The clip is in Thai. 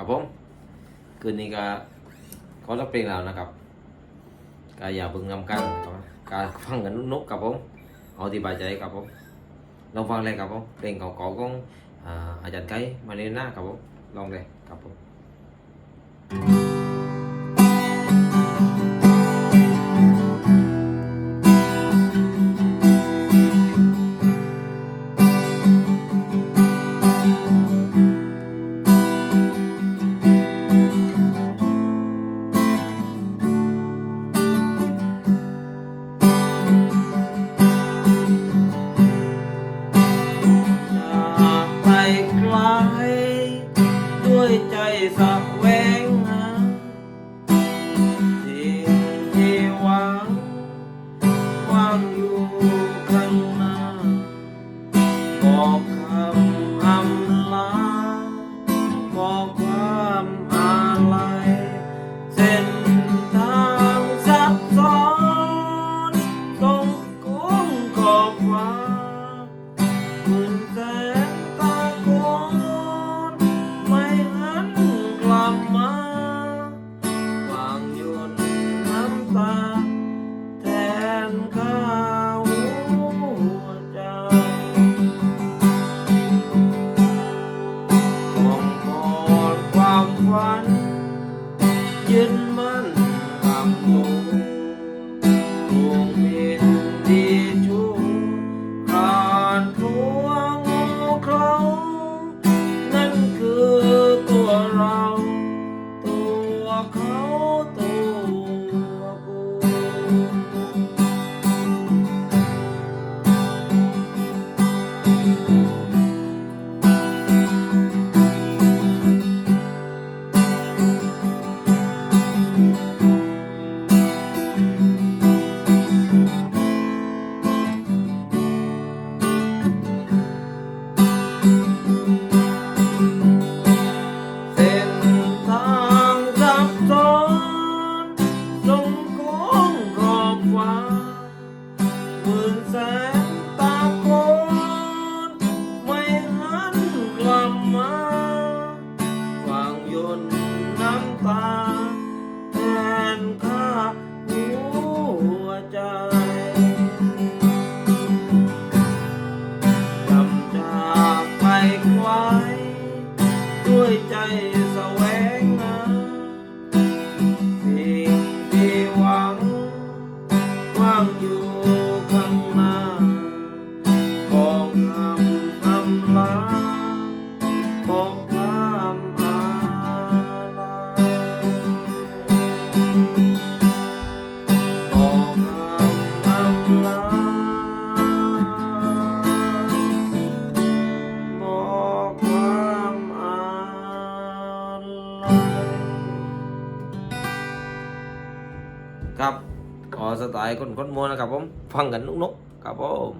ครับผมคืนนี้ก็ขอรับเพลงแล้วนะครับก็อย่าเพิ่งนำกันครับการฟังกันนุกๆครับผมเอาที่บายใจครับผมลองฟังเลยครับผมเพลงเก่าๆของอาจารย์ไก่มาเรียนหน้าครับผมลองเลยครับผม ด้ ข้าหัวใจมองกอดความฝัน ยึดมั่นกับตัว ฟ้าหมื่นแสนตาโกนไม่หันกลับมาวางยนน้ำตาแทนข้าหัวใจจำจากไปไกลด้วยใจ ครับขอสไตล์คนคนมัวนะครับผมฟังกันนุกๆครับผม